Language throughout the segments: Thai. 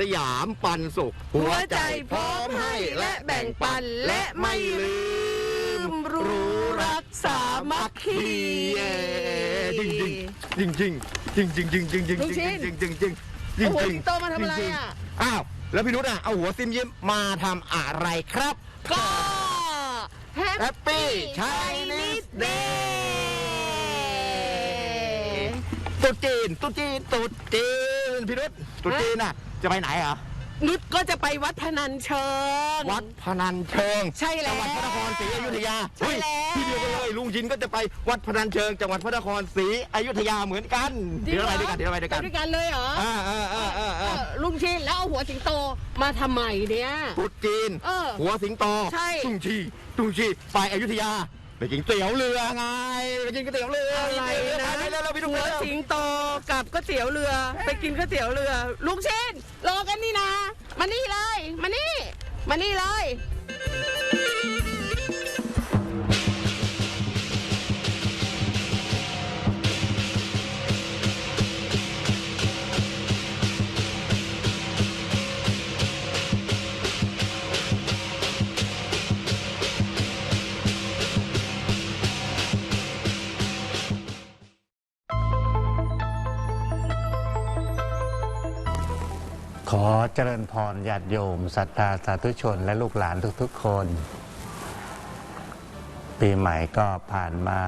สยามปันสุข หัวใจพร้อมให้และแบ่งปันและไม่ลืม รู้รักสามัคคีเย้จริงจริงจริงจริงจริงจริงจริงจริงลุงชิจริดงจริงจริงจริงเอาหัวสิงโตมาทำอะไรจงๆอะอ้าวแล้วพี่นุชอะเอาหัวซิมยิ้มมาทำอะไรครับก็ Happy Chinese Day ตุ๊ดจีนตุ๊ดจีนตุ๊ดจีนพี่นุชตุ๊ดจีนอะ จะไปไหนเหรอนุชก็จะไปวัดพนัญเชิง วัดพนัญเชิงใช่แล้วจังหวัดพระนครศรีอยุธยาใช่แล้ว เฮ้ยที่เดียวกันเลยลุงชินก็จะไปวัดพนัญเชิง จังหวัดพระนครศรีอยุธยาเหมือนกัน เดี๋ยวเราไปด้วยกันเดี๋ยวเราไปด้วยกันไปด้วยกันเลยเหรออ่าอ่าอ่าอ่าเออ่าอลุงชินแล้วเอาหัวสิงโตมาทำไมเนี่ยตุ๊ดจีน เออหัวสิงโตใช่ ตุ้งชีตุ้งชีไปอยุธยา ไปกินก๋วยเตี๋ยวเรือไงไปกินก๋วยเตี๋ยวเรืออะไรนะไปเร็วๆไปดูหัวกันเร็วสิงโตกับก๋วยเตี๋ยวเรือ ไปกินก๋วยเตี๋ยวเรือ ลุงเชนรอกันนี่นะมานี่เลยมานี่มานี่เลย อเจริญพรญาติโยมศรัทธาสาธุชนและลูกหลานทุกๆคน ปีใหม่ก็ผ่านมา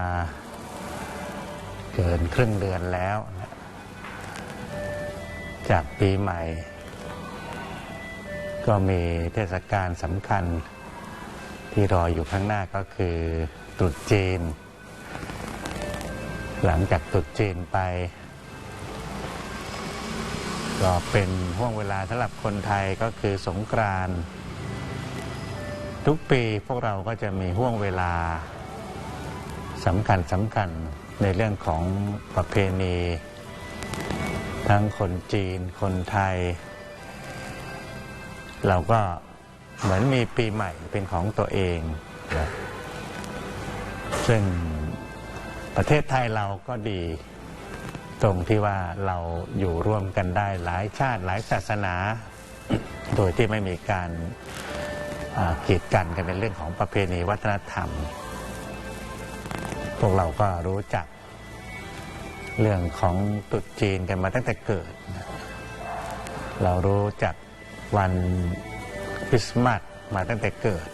เกินครึ่งเดือนแล้ว จากปีใหม่ ก็มีเทศกาลสำคัญที่รออยู่ข้างหน้าก็คือตรุษจีน หลังจากตรุษจีนไป ก็เป็นห่วงเวลาสำหรับคนไทยก็คือสงกรานต์ทุกปีพวกเราก็จะมีห่วงเวลาสำคัญสำคัญในเรื่องของประเพณี ทั้งคนจีนคนไทย เราก็เหมือนมีปีใหม่เป็นของตัวเอง ซึ่งประเทศไทยเราก็ดี ตรงที่ว่าเราอยู่ร่วมกันได้หลายชาติหลายศาสนา โดยที่ไม่มีการกีดกันกันในเรื่องของประเพณีวัฒนธรรม พวกเราก็รู้จักเรื่องของตรุษจีนกันมาตั้งแต่เกิด เรารู้จักวันคริสต์มาสมาตั้งแต่เกิด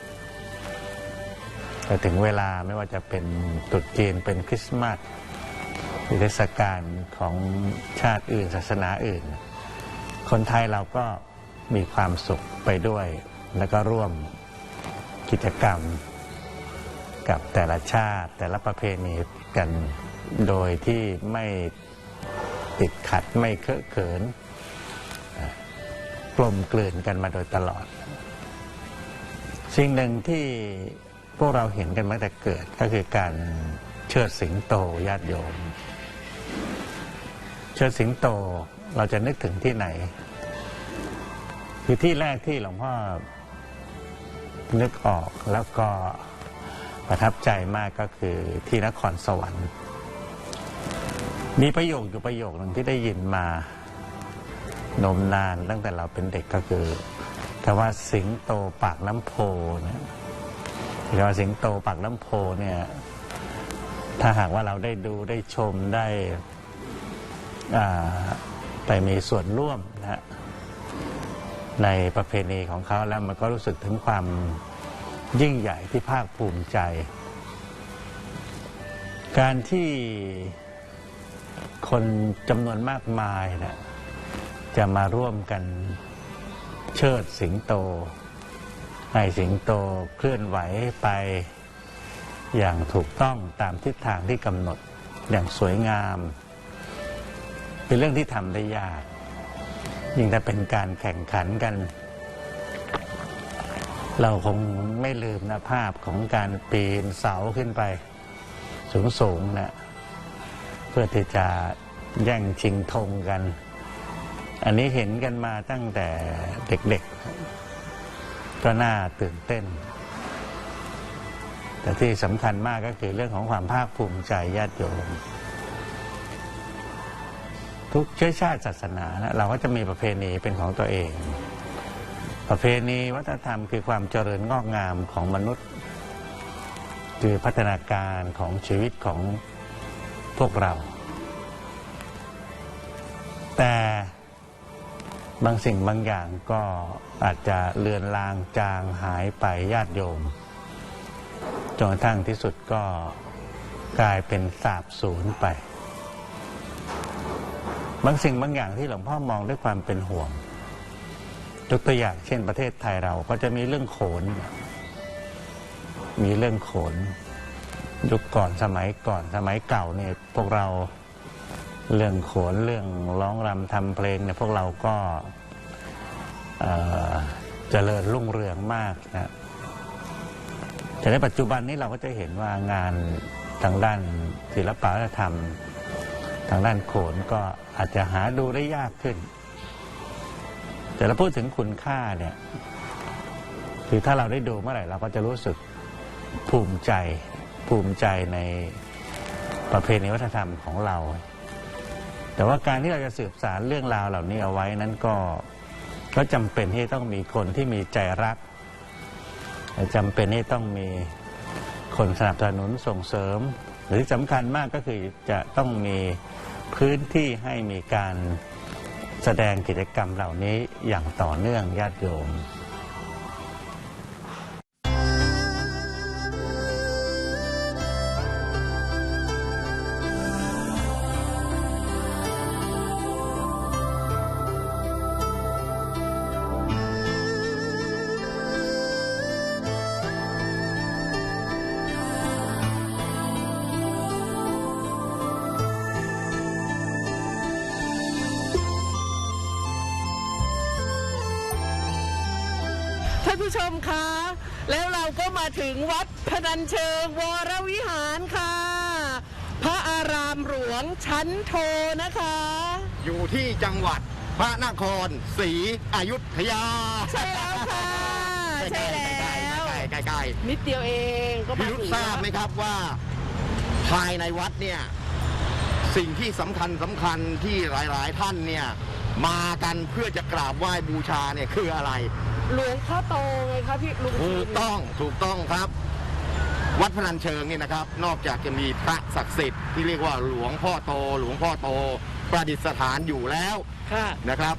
แต่ถึงเวลาไม่ว่าจะเป็นตรุษจีนเป็นคริสต์มาส หรือเทศกาลของชาติอื่น ศาสนาอื่น คนไทยเราก็มีความสุขไปด้วย แล้วก็ร่วมกิจกรรม กับแต่ละชาติแต่ละประเพณีกันโดยที่ไม่ติดขัดไม่เคอะเขินอะกลมกลืนกันมาโดยตลอด สิ่งหนึ่งที่พวกเราเห็นกันมาแต่เกิดก็คือการเชิดสิงโตญาติโยม เชิดสิงโตเราจะนึกถึงที่ไหน คือที่แรกที่หลวงพ่อนึกออกแล้วก็ประทับใจมากก็คือที่นครสวรรค์ มีประโยคอยู่ประโยคหนึ่งที่ได้ยินมานมนานตั้งแต่เราเป็นเด็กก็คือคำว่าสิงโตปากน้ำโพเนี่ยคำว่าสิงโตปากน้ำโพเนี่ยถ้าหากว่าเราได้ดูได้ชมได้ ไปมีส่วนร่วมนะฮะในประเพณีของเขาแล้วมันก็รู้สึกถึงความยิ่งใหญ่ที่ภาคภูมิใจ การที่คนจำนวนมากมายนะจะมาร่วมกันเชิดสิงโต ให้สิงโตเคลื่อนไหวไปอย่างถูกต้องตามทิศทางที่กำหนดอย่างสวยงาม เป็นเรื่องที่ทำได้ยาก ยิ่งถ้าเป็นการแข่งขันกัน เราคงไม่ลืมนะภาพของการปีนเสาขึ้นไป สูงๆนะเพื่อที่จะแย่งชิงธงกัน อันนี้เห็นกันมาตั้งแต่เด็กๆ ก็น่าตื่นเต้น แต่ที่สำคัญมากก็คือเรื่องของความภาคภูมิใจญาติโยม ทุกเชื้อชาติศาสนานะเราก็จะมีประเพณีเป็นของตัวเอง ประเพณีวัฒนธรรมคือความเจริญงอกงามของมนุษย์ คือพัฒนาการของชีวิตของพวกเรา แต่บางสิ่งบางอย่างก็อาจจะเลือนลางจางหายไปญาติโยมจนกระทั่งที่สุดก็กลายเป็นสาบสูญไป บางสิ่งบางอย่างที่หลวงพ่อมองด้วยความเป็นห่วงยกตัวอย่างเช่นประเทศไทยเราก็จะมีเรื่องโขน มีเรื่องโขน ยุคก่อนสมัยก่อนสมัยเก่าเนี่ยพวกเราเรื่องโขนเรื่องร้องรำทำเพลงเนี่ยพวกเราก็เอ่อเจริญรุ่งเรืองมากนะแต่ในปัจจุบันนี้เราก็จะเห็นว่างานทางด้านศิลปะวัฒนธรรม ทางด้านโขนก็อาจจะหาดูได้ยากขึ้น แต่เราพูดถึงคุณค่าเนี่ยคือถ้าเราได้ดูเมื่อไหร่เราก็จะรู้สึกภูมิใจ ภูมิใจในประเพณีวัฒนธรรมของเรา แต่ว่าการที่เราจะสืบสารเรื่องราวเหล่านี้เอาไว้นั้นก็ก็จำเป็นที่ต้องมีคนที่มีใจรักจำเป็นที่ต้องมีคนสนับสนุนส่งเสริม หรือสำคัญมากก็คือจะต้องมีพื้นที่ให้มีการแสดงกิจกรรมเหล่านี้อย่างต่อเนื่องญาติโยม ผู้ชมคะ แล้วเราก็มาถึงวัดพนัญเชิงวรวิหารค่ะ พระอารามหลวงชั้นโทนะคะ อยู่ที่จังหวัดพระนครศรีอยุธยา ใช่แล้วค่ะ ใช่แล้วใกล้ๆใกล้ๆนิดเดียวเองก็ๆมาพี่รุธถึงทราบไหมครับว่าภายในวัดเนี่ย สิ่งที่สำคัญสำคัญที่หลายๆท่านเนี่ย มากันเพื่อจะกราบไหว้บูชาเนี่ยคืออะไร หลวงพ่อโตไงคะพี่ลุงถูกต้องถูกต้องครับ วัดพนัญเชิงเนี่ยนะครับ นอกจากจะมีพระศักดิ์สิทธิ์ที่เรียกว่าหลวงพ่อโต หลวงพ่อโต ประดิษฐานอยู่แล้วค่ะนะครับ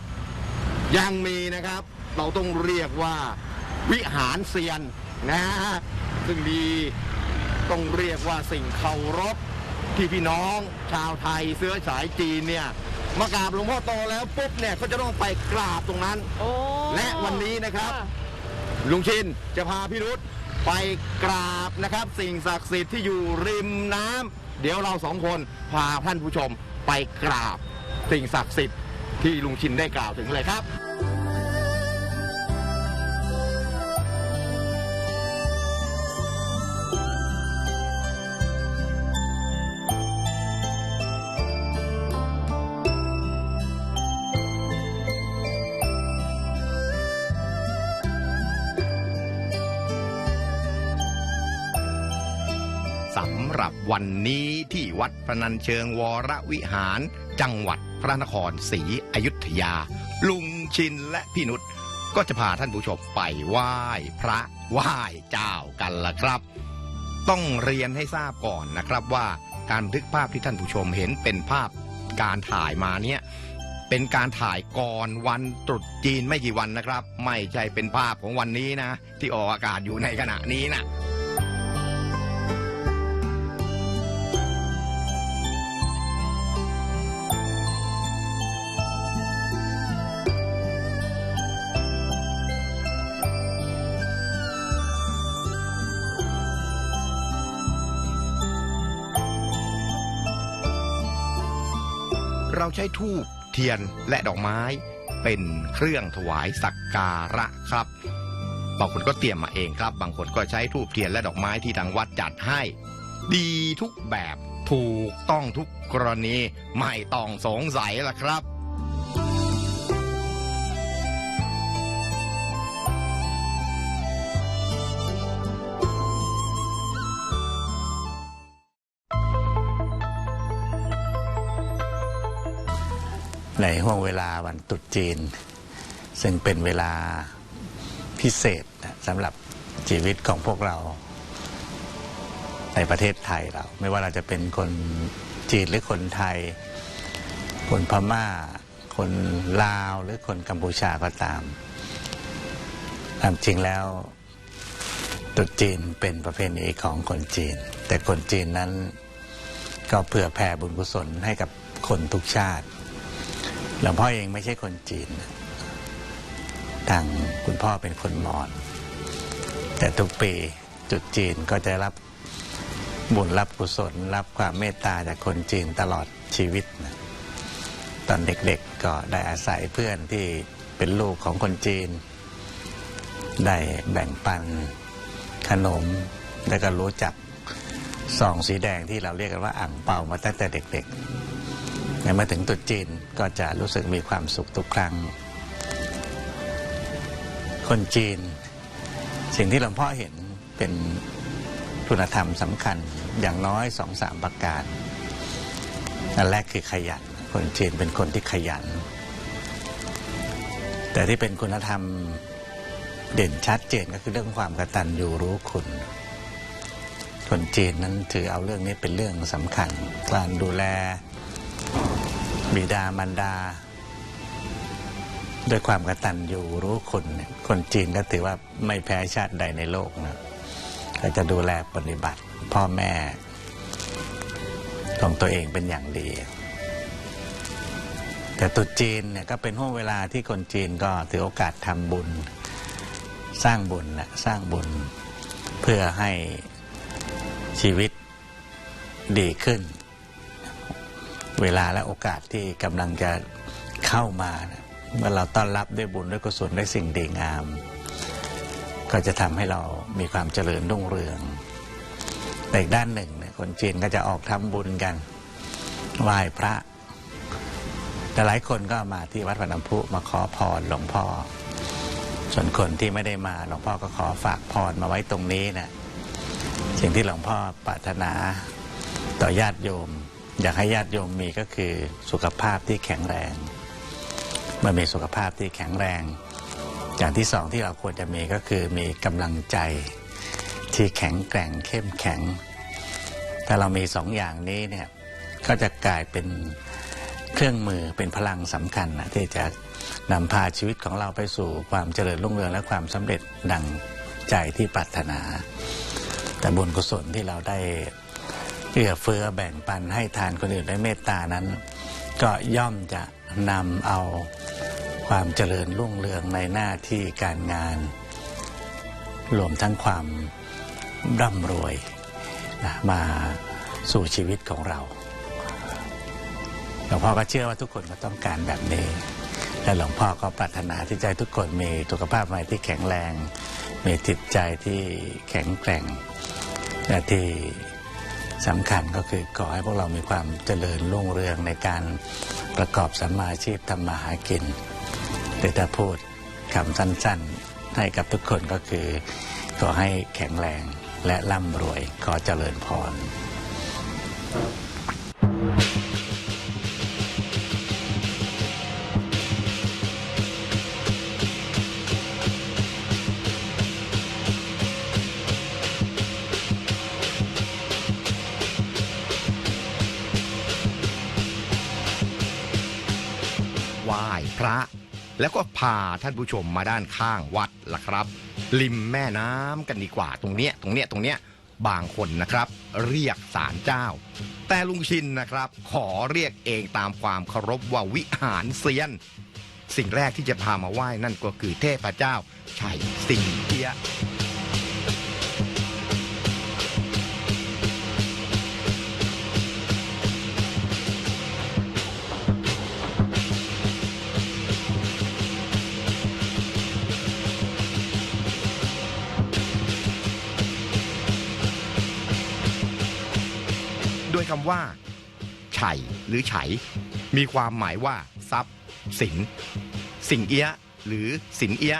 ยังมีนะครับ เราต้องเรียกว่าวิหารเซียนนะฮะซึ่งมีต้องเรียกว่าสิ่งเคารพที่พี่น้องชาวไทยเสื้อสายจีนเนี่ย มากราบหลวงพ่อโตแล้วปุ๊บเนี่ยเขาจะต้องไปกราบตรงนั้น โอ้และวันนี้นะครับ ลุงชินจะพาพี่รุธไปกราบนะครับ สิ่งศักดิ์สิทธิ์ที่อยู่ริมน้ำเดี๋ยวเราสองคนพาท่านผู้ชมไปกราบ สิ่งศักดิ์สิทธิ์ที่ลุงชินได้กล่าวถึงเลยครับำหรับวันนี้ที่วัดพระนัญเชิงวรวิหาร จังหวัดพระนครศรีอยุธยา ลุงชินและพี่นุชก็จะพาท่านผู้ชมไปไหว้พระไหว้เจ้ากันละครับ ต้องเรียนให้ทราบก่อนนะครับว่าการบันทึกภาพที่ท่านผู้ชมเห็นเป็นภาพการถ่ายมาเนี่ยเป็นการถ่ายก่อนวันตรุษจีนไม่กี่วันนะครับ ไม่ใช่เป็นภาพของวันนี้นะ ที่ออกอากาศอยู่ในขณะนี้นะ เราใช้ทูบเทียนและดอกไม้ เป็นเครื่องถวายสักการะครับ บางคนก็เตรียมมาเองครับ บางคนก็ใช้ทูบเทียนและดอกไม้ที่ทางวัดจัดให้ ดีทุกแบบถูกต้องทุกกรณีไม่ต้องสงสัยล่ะครับ ในห่วงเวลาวันตรุษจีน ซึ่งเป็นเวลาพิเศษสำหรับชีวิตของพวกเรา ในประเทศไทยเรา ไม่ว่าเราจะเป็นคนจีนหรือคนไทย คนพม่า คนลาวหรือคนกัมพูชาก็ตามตามจริงแล้วตรุษจีนเป็นประเพณีของคนจีน แต่คนจีนนั้นก็เผื่อแผ่บุญกุศลให้กับคนทุกชาติ หลวงพ่อเองไม่ใช่คนจีน ทางคุณพ่อเป็นคนมอญแต่ทุกปีจุดจีนก็จะรับบุญรับกุศล รับความเมตตาจากคนจีนตลอดชีวิตนะตอนเด็กๆก็ได้อาศัยเพื่อนที่เป็นลูกของคนจีน ได้แบ่งปันขนม แล้วก็รู้จักซองสีแดงที่เราเรียกกันว่าอ่างเปามาตั้งแต่เด็ก ๆ แต่มาถึงตรุษจีนก็จะรู้สึกมีความสุขทุกครั้ง คนจีน สิ่งที่หลวงพ่อเห็นเป็นคุณธรรมสำคัญอย่างน้อยสองสามประการอันแรกคือขยัน คนจีนเป็นคนที่ขยัน แต่ที่เป็นคุณธรรมเด่นชัดเจนก็คือเรื่องความกตัญญูรู้คุณ คนจีนนั้นถือเอาเรื่องนี้เป็นเรื่องสำคัญ การดูแล บิดามารดา ด้วยความกตัญญูรู้คุณเนี่ยคนจีนก็ถือว่าไม่แพ้ชาติใดในโลกนะก็จะดูแลปฏิบัติ พ่อแม่ของตัวเองเป็นอย่างดี แต่ตุจีนเนี่ยก็เป็นห่วงเวลาที่คนจีนก็ถือโอกาสทำบุญ สร้างบุญนะสร้างบุญ เพื่อให้ชีวิตดีขึ้น เวลาและโอกาสที่กำลังจะเข้ามาเมื่อเราต้อนรับด้วยบุญด้วยกุศลด้วยสิ่งดีงาม ก็จะทำให้เรามีความเจริญรุ่งเรืองแต่อีกด้านหนึ่งเนี่ยคนจีนก็จะออกทำบุญกันไหว้พระ แต่หลายคนก็มาที่วัดพระน้ำพุมาขอพรหลวงพ่อ ส่วนคนที่ไม่ได้มาหลวงพ่อก็ขอฝากพรมาไว้ตรงนี้นะสิ่งที่หลวงพ่อปรารถนาต่อญาติโยม อยากให้ญาติโยมมีก็คือสุขภาพที่แข็งแรงเมื่อมีสุขภาพที่แข็งแรง อย่างที่สองที่เราควรจะมีก็คือมีกำลังใจที่แข็งแกร่งเข้มแข็ง ถ้าเรามีสองอย่างนี้เนี่ยก็จะกลายเป็นเครื่องมือเป็นพลังสำคัญนะที่จะนำพาชีวิตของเราไปสู่ความเจริญรุ่งเรืองและความสำเร็จดังใจที่ปรารถนา แต่บุญกุศลที่เราได้ เอื้อเฟื้อแบ่งปันให้ทานคนอื่นด้วยเมตตานั้น ก็ย่อมจะนำเอาความเจริญรุ่งเรืองในหน้าที่การงาน รวมทั้งความร่ำรวยนะมาสู่ชีวิตของเราหลวงพ่อก็เชื่อว่าทุกคนก็ต้องการแบบนี้ และหลวงพ่อก็ปรารถนาที่ใจทุกคนมีสุขภาพใหม่ที่แข็งแรง มีจิตใจที่แข็งแกร่งและที่ สำคัญก็คือขอให้พวกเรามีความเจริญรุ่งเรืองในการประกอบสัมมาชีพทำมาหากินแต่ถ้าพูดคำสั้นๆ ให้กับทุกคนก็คือ ขอให้แข็งแรงและร่ำรวยขอเจริญพร แล้วก็พาท่านผู้ชมมาด้านข้างวัดล่ะครับ ริมแม่น้ำกันดีกว่าตรงเนี้ยตรงเนี้ยตรงเนี้ยบางคนนะครับ เรียกศาลเจ้า แต่ลุงชินนะครับ ขอเรียกเองตามความเคารพว่าวิหารเซียน สิ่งแรกที่จะพามาไหว้นั่นก็คือเทพเจ้าชัยสิงเอียะ คำว่าไฉหรือไฉ มีความหมายว่า ทรัพย์ สิน สิ่งเอี้ย หรือสินเอี้ย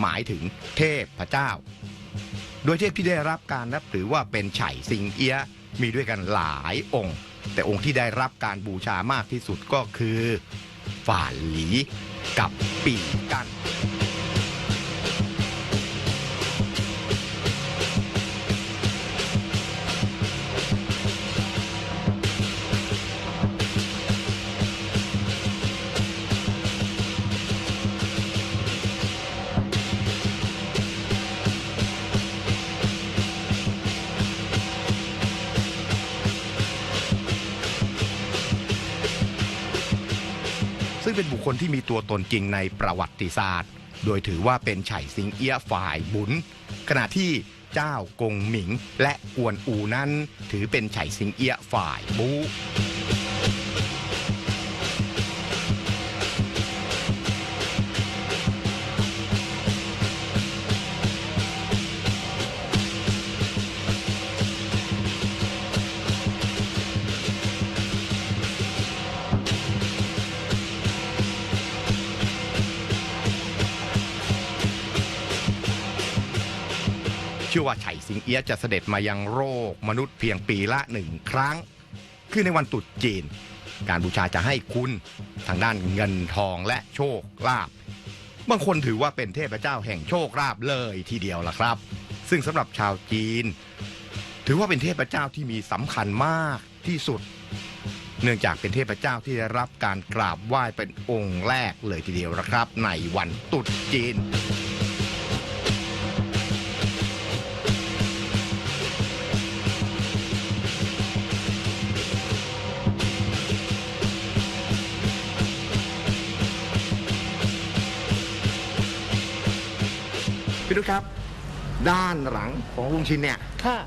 หมายถึงเทพพระเจ้า โดยเทพที่ได้รับการนับถือว่าเป็นไฉสิงเอี้ย มีด้วยกันหลายองค์ แต่องค์ที่ได้รับการบูชามากที่สุดก็คือฝ่าหลีกับปีกัน คนที่มีตัวตนจริงในประวัติศาสตร์ โดยถือว่าเป็นไฉสิงเอี้ยฝ่ายบุญ ขณะที่เจ้ากงหมิงและกวนอูนั้น ถือเป็นไฉสิงเอี้ยฝ่ายบู ชื่อว่าไฉสิงเอียะจะเสด็จมายังโลกมนุษย์เพียงปีละหนึ่งครั้ง คือในวันตรุษจีน การบูชาจะให้คุณทางด้านเงินทองและโชคลาภบางคนถือว่าเป็นเทพเจ้าแห่งโชคลาภเลยทีเดียวล่ะครับ ซึ่งสำหรับชาวจีน ถือว่าเป็นเทพเจ้าที่มีสำคัญมากที่สุด เนื่องจากเป็นเทพเจ้าที่ได้รับการกราบไหว้เป็นองค์แรกเลยทีเดียวนะครับ ในวันตรุษจีน พี่นุชครับ ด้านหลังของลุงชินเนี่ย ค่ะ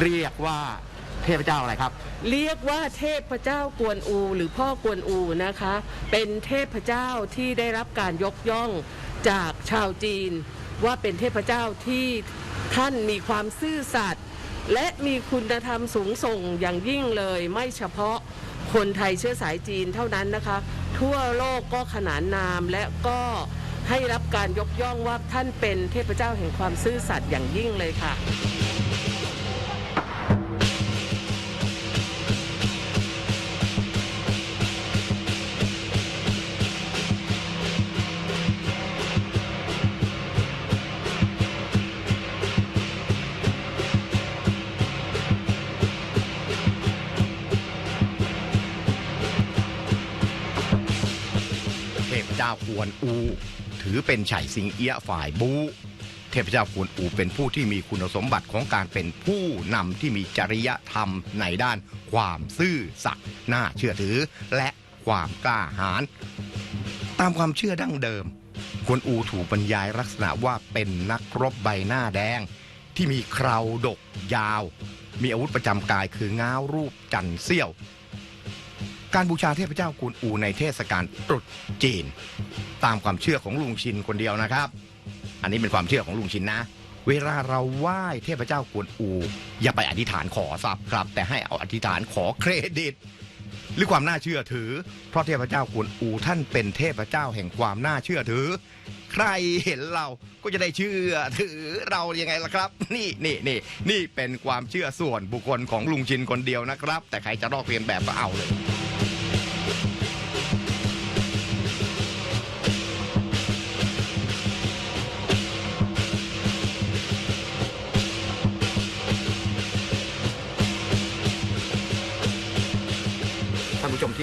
เรียกว่าเทพเจ้าอะไรครับ เรียกว่าเทพเจ้ากวนอูหรือพ่อกวนอูนะคะ เป็นเทพเจ้าที่ได้รับการยกย่องจากชาวจีน ว่าเป็นเทพเจ้าที่ท่านมีความซื่อสัตย์และมีคุณธรรมสูงส่งอย่างยิ่งเลยไม่เฉพาะคนไทยเชื้อสายจีนเท่านั้นนะคะ ทั่วโลกก็ขนานนามและก็ ให้รับการยกย่องว่าท่านเป็นเทพเจ้าแห่งความซื่อสัตย์อย่างยิ่งเลยค่ะเทพเจ้ากวนอู ถือเป็นไฉสิงเอี้ยฝ่ายบูเทพเจ้ากวนอูเป็นผู้ที่มีคุณสมบัติของการเป็นผู้นำที่มีจริยธรรมในด้านความซื่อสัตย์น่าเชื่อถือและความกล้าหาญตามความเชื่อดั้งเดิมกวนอูถูกบรรยายลักษณะว่าเป็นนักรบใบหน้าแดง ที่มีเคราดกยาว มีอาวุธประจำกายคือง้าวรูปจันเสี้ยว การบูชาเทพเจ้ากวนอูในเทศกาลตรุษจีน ตามความเชื่อของลุงชินคนเดียวนะครับ อันนี้เป็นความเชื่อของลุงชินนะ เวลาเราไหว้เทพเจ้ากวนอู อย่าไปอธิษฐานขอทรัพย์ครับ แต่ให้เอาอธิษฐานขอเครดิต หรือความน่าเชื่อถือ เพราะเทพเจ้ากวนอูท่านเป็นเทพเจ้าแห่งความน่าเชื่อถือ ใครเห็นเราก็จะได้เชื่อถือเรายังไงล่ะครับ นี่นี่นี่นี่เป็นความเชื่อส่วนบุคคลของลุงชินคนเดียวนะครับ แต่ใครจะลอกเรียนแบบก็เอาเลย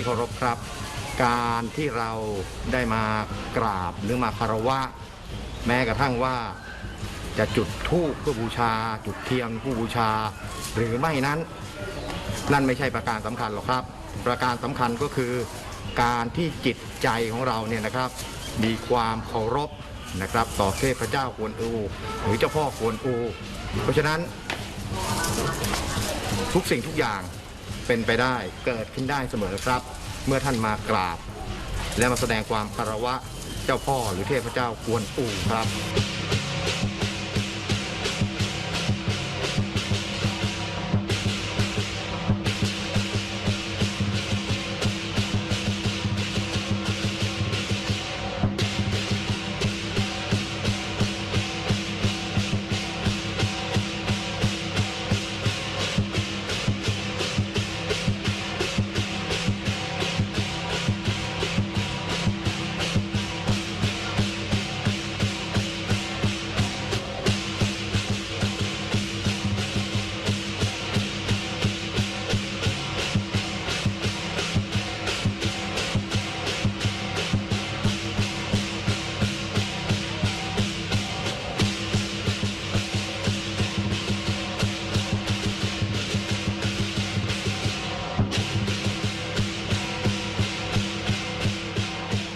ที่เคารพครับ การที่เราได้มากราบหรือมาคารวะ แม้กระทั่งว่าจะจุดธูปเพื่อบูชา จุดเทียนผู้บูชา หรือไม่นั้น นั่นไม่ใช่ประการสำคัญหรอกครับ ประการสำคัญก็คือ การที่จิตใจของเราเนี่ยนะครับ มีความเคารพนะครับ ต่อเทพเจ้ากวนอู หรือเจ้าพ่อกวนอู เพราะฉะนั้นทุกสิ่งทุกอย่าง เป็นไปได้เกิดขึ้นได้เสมอครับ เมื่อท่านมากราบ และมาแสดงความคารวะเจ้าพ่อหรือเทพเจ้ากวนอูครับ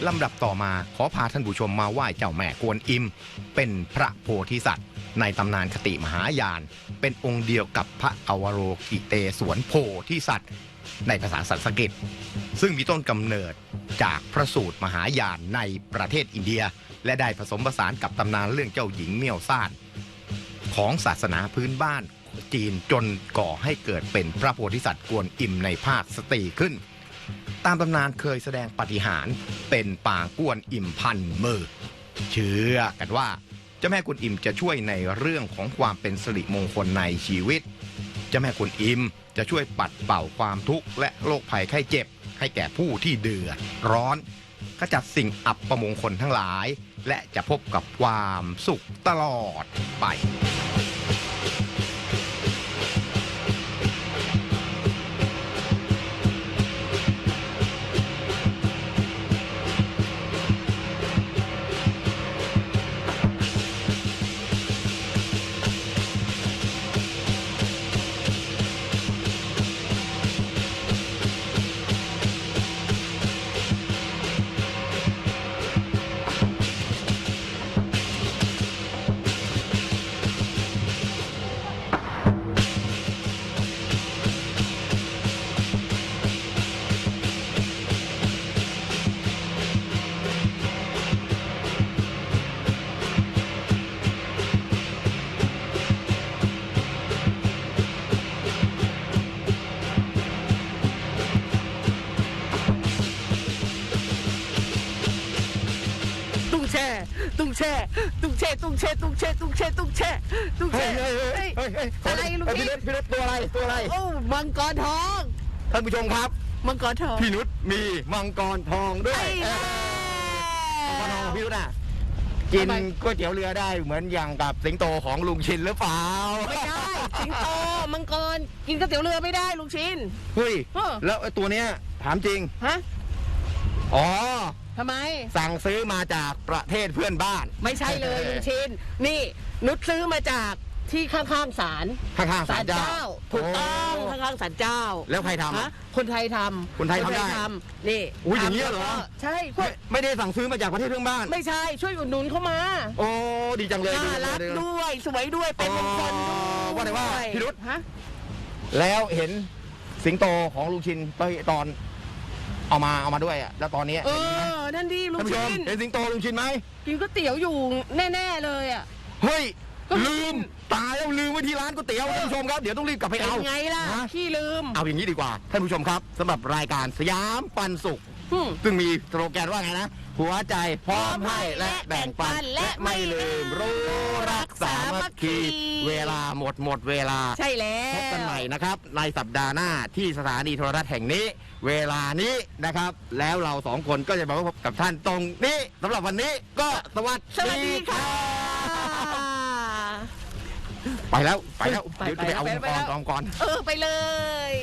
ลำดับต่อมาขอพาท่านผู้ชมมาไหว้เจ้าแม่กวนอิม เป็นพระโพธิสัตว์ ในตำนานคติมหายาน เป็นองค์เดียวกับพระอวโรกิเตสวนโพธิสัตว์ในภาษาสันสกฤต ซึ่งมีต้นกำเนิดจากพระสูตรมหายานในประเทศอินเดีย และได้ผสมผสานกับตำนานเรื่องเจ้าหญิงเมี่ยวซ่าน ของศาสนาพื้นบ้านจีนจนก่อให้เกิดเป็นพระโพธิสัตว์กวนอิมในภาคสตรีขึ้น ตามตำนานเคยแสดงปฏิหารเป็นปางกวนอิมพันมือ เชื่อกันว่าเจ้าแม่กวนอิมจะช่วยในเรื่องของความเป็นสิริมงคลในชีวิต เจ้าแม่กวนอิมจะช่วยปัดเป่าความทุกข์และโรคภัยไข้เจ็บ ให้แก่ผู้ที่เดือดร้อนขจัดสิ่งอับประมงคลทั้งหลาย และจะพบกับความสุขตลอดไป ตุ้งแช่ ตุ้งแช่ ตุ้งแช่ ตุ้งแช่ ตุ้งแช่ ตุ้งแช่ ตุ้งเฮ้แช่ยเฮ้ยเฮ้ยเฮ้ยเฮ้ยอะไรลูกเฮ้ยพี่ พี่นุชพี่นุชตัวอะไรตัวอะไร โอ้มังกรทอง ท่านผู้ชมครับ มังกรทองพี่นุชมีมังกรทองด้วยไอ้เอแล้อมังกรทองของวพี่นุชอะ กินทำไมก๋วยเตี๋ยวเรือได้เหมือนอย่างกับสิงโตของลุงชินหรือเปล่าไม่ได้สิงโตมังกรกินก๋วยเตี๋ยวเรือไม่ได้ลุงชิน เฮ้ย เออ แล้วไอ้ตัวเนี้ยถามจริง ฮะ อ๋อ ทำไม สั่งซื้อมาจากประเทศเพื่อนบ้าน ไม่ใช่เลยลุงชินนี่นุชซื้อมาจากที่ข้างๆศาลข้างๆศาลเจ้าถูกต้องโข้างๆศาลเจ้า แล้วใครทำฮะอะคนไทยทำคนไทยทำได้นี่อุ๊ยอย่างนี้เหรอทำแล้วก็ใช่พวไม่กไม่ได้สั่งซื้อมาจากประเทศเพื่อนบ้าน ไม่ใช่ช่วยอุดหนุนเข้ามา โอ้ดีจังเลยน่าดีจังรักเลยด้วยสวยด้วยเป็นมงคลอ๋อด้วยว่าแต่ว่าพี่นุชฮะแล้วเห็นสิงโตของลุงชินไปตอน เอามาเอามาด้วยอะแล้วตอนนี้เอเห็นไหมอนั่นดีลุงท่านผู้ชชิมนเห็นสิงโตลุงชินไหมกินก๋วยเตี๋ยวอยู่แน่ๆเลยอะ เฮ้ยก็ลืมตายแล้วลืมไว้ที่ร้านก๋วยเตี๋ยวท่านผู้ชมครับเดี๋ยวต้องรีบกลับไปเป็นเอาไงล่ะฮะขี้ลืมเอาอย่างนี้ดีกว่าท่านผู้ชมครับสำหรับรายการสยามปันสุขอืมซึ่งมีสโลแกนว่าไงนะ หัวใจพร้อมให้และแบ่งปันและไม่ลืมรู้รักสามัคคีเวลาหมดหมดเวลาใช่แล้วพบกันใหม่นะครับ ในสัปดาห์หน้าที่สถานีโทรทัศน์แห่งนี้ เวลานี้นะครับ แล้วเราสองคนก็จะมาพบกับท่านตรงนี้สำหรับวันนี้ก็สวัสสวัสดีค่ะไปแล้วไปแล้วไปเดี๋ยวจะไปเอาไปอุปไปกรแล้ณ์วกองก่อนเออไปเลย